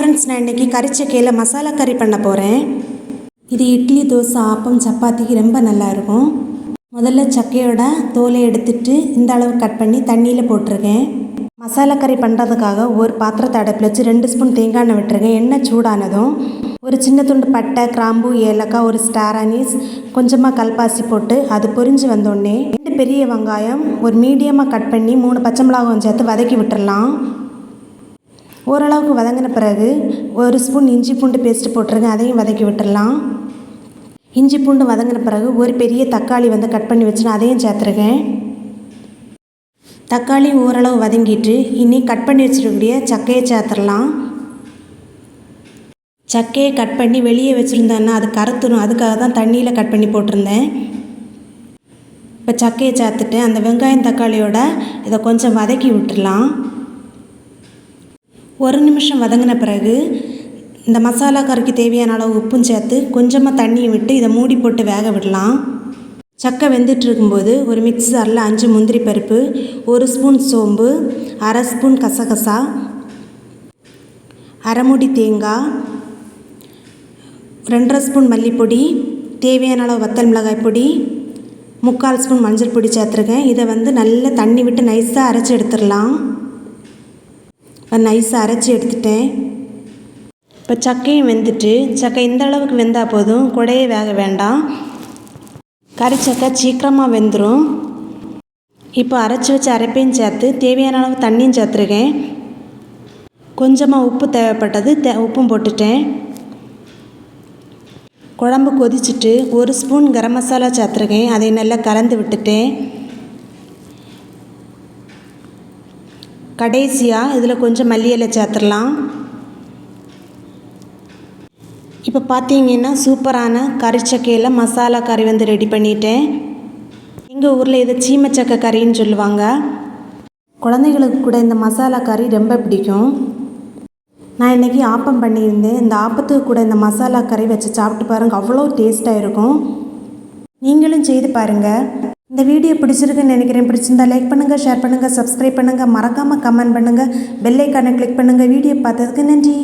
Friends நான் இன்றைக்கி கறிச்சக்கையில் மசாலா கறி பண்ண போகிறேன் இது இட்லி தோசை ஆப்பம் சப்பாத்திக்கு ரொம்ப நல்லாயிருக்கும் முதல்ல சக்கையோட தோலை எடுத்துட்டு இந்த அளவு கட் பண்ணி தண்ணியில் போட்டிருக்கேன். மசாலா கறி பண்ணுறதுக்காக ஒரு பாத்திரத்தை அடைப்பில் வச்சு ரெண்டு ஸ்பூன் தேங்காய் எண்ணெய் விட்டுருக்கேன். எண்ணெய் சூடானதும் ஒரு சின்ன துண்டு பட்டை கிராம்பு ஏலக்காய் ஒரு ஸ்டார் அனீஸ் கொஞ்சமாக கல்பாசி போட்டு அது பொரிஞ்சு வந்தோடனே ரெண்டு பெரிய வெங்காயம் ஒரு மீடியமாக கட் பண்ணி மூணு பச்சை மிளகாவும் சேர்த்து வதக்கி விட்டுடலாம் ஓரளவுக்கு வதங்கின பிறகு ஒரு ஸ்பூன் இஞ்சி பூண்டு பேஸ்ட்டு போட்டுருங்க அதையும் வதக்கி விட்டுடலாம். இஞ்சி பூண்டு வதங்கின பிறகு ஒரு பெரிய தக்காளி வந்து கட் பண்ணி வச்சுன்னு அதையும் சேர்த்துருக்கேன். தக்காளி ஓரளவு வதங்கிட்டு இனி கட் பண்ணி வச்சுருக்கக்கூடிய சக்கையை சேர்த்துடலாம். சக்கையை கட் பண்ணி வெளியே வச்சுருந்தேன்னா அது கருத்துரும் அதுக்காக தான் தண்ணியில் கட் பண்ணி போட்டிருந்தேன். இப்போ சக்கையை சேர்த்துட்டு அந்த வெங்காயம் தக்காளியோட இதை கொஞ்சம் வதக்கி விட்டுடலாம். ஒரு நிமிஷம் வதங்கின பிறகு இந்த மசாலா கறிக்கு தேவையான அளவு உப்பும் சேர்த்து கொஞ்சமாக தண்ணியை விட்டு இதை மூடி போட்டு வேக விடலாம். சக்கை வெந்துட்டு இருக்கும்போது ஒரு மிக்சரில் அஞ்சு முந்திரி பருப்பு ஒரு ஸ்பூன் சோம்பு அரை ஸ்பூன் கசகசா அரை மூடி தேங்காய் ரெண்டரை ஸ்பூன் மல்லிப்பொடி தேவையான அளவு வத்தல் மிளகாய் பொடி முக்கால் ஸ்பூன் மஞ்சள் பொடி சேர்த்துருக்கேன். இதை வந்து நல்லா தண்ணி விட்டு நைஸாக அரைச்சி எடுத்துடலாம். நைஸாக அரைச்சி எடுத்துட்டேன். இப்போ சக்கையும் வெந்துட்டு சக்கை இந்த அளவுக்கு வெந்தால் போதும். குடையே வேக வேண்டாம். கறி சக்கை சீக்கிரமாக வெந்துடும் இப்போ அரைச்சி வச்ச அரைப்பையும் சேர்த்து தேவையான அளவு தண்ணியும் சேர்த்துருக்கேன். கொஞ்சமாக உப்பு தேவைப்பட்டது தே உப்பும் போட்டுட்டேன். குழம்பு கொதிச்சுட்டு ஒரு ஸ்பூன் கரம் மசாலா சேர்த்துருக்கேன். அதை நல்லா கலந்து விட்டுட்டேன். கடைசியாக இதில் கொஞ்சம் மல்லி இலை சேர்த்துடலாம். இப்போ பார்த்தீங்கன்னா சூப்பரான கறிச்சக்கையில் மசாலா கறி வந்து ரெடி பண்ணிட்டேன். எங்கள் ஊரில் இதை சீமச்சக்கை கறின்னு சொல்லுவாங்க. குழந்தைகளுக்கு கூட இந்த மசாலா கறி ரொம்ப பிடிக்கும். நான் இன்றைக்கி ஆப்பம் பண்ணியிருந்தேன். இந்த ஆப்பத்துக்கு கூட இந்த மசாலா கறி வச்சு சாப்பிட்டு பாருங்கள் அவ்வளோ டேஸ்ட்டாக இருக்கும். நீங்களும் செய்து பாருங்கள் இந்த வீடியோ பிடிச்சிருக்குன்னு நினைக்கிறேன். பிடிச்சிருந்தா லைக் பண்ணுங்கள் ஷேர் பண்ணுங்கள் சப்ஸ்கிரைப் பண்ணுங்கள் மறக்காமல் கமெண்ட் பண்ணுங்கள் பெல்லைக்கானை கிளிக் பண்ணுங்கள் வீடியோ பார்த்ததுக்கு நன்றி.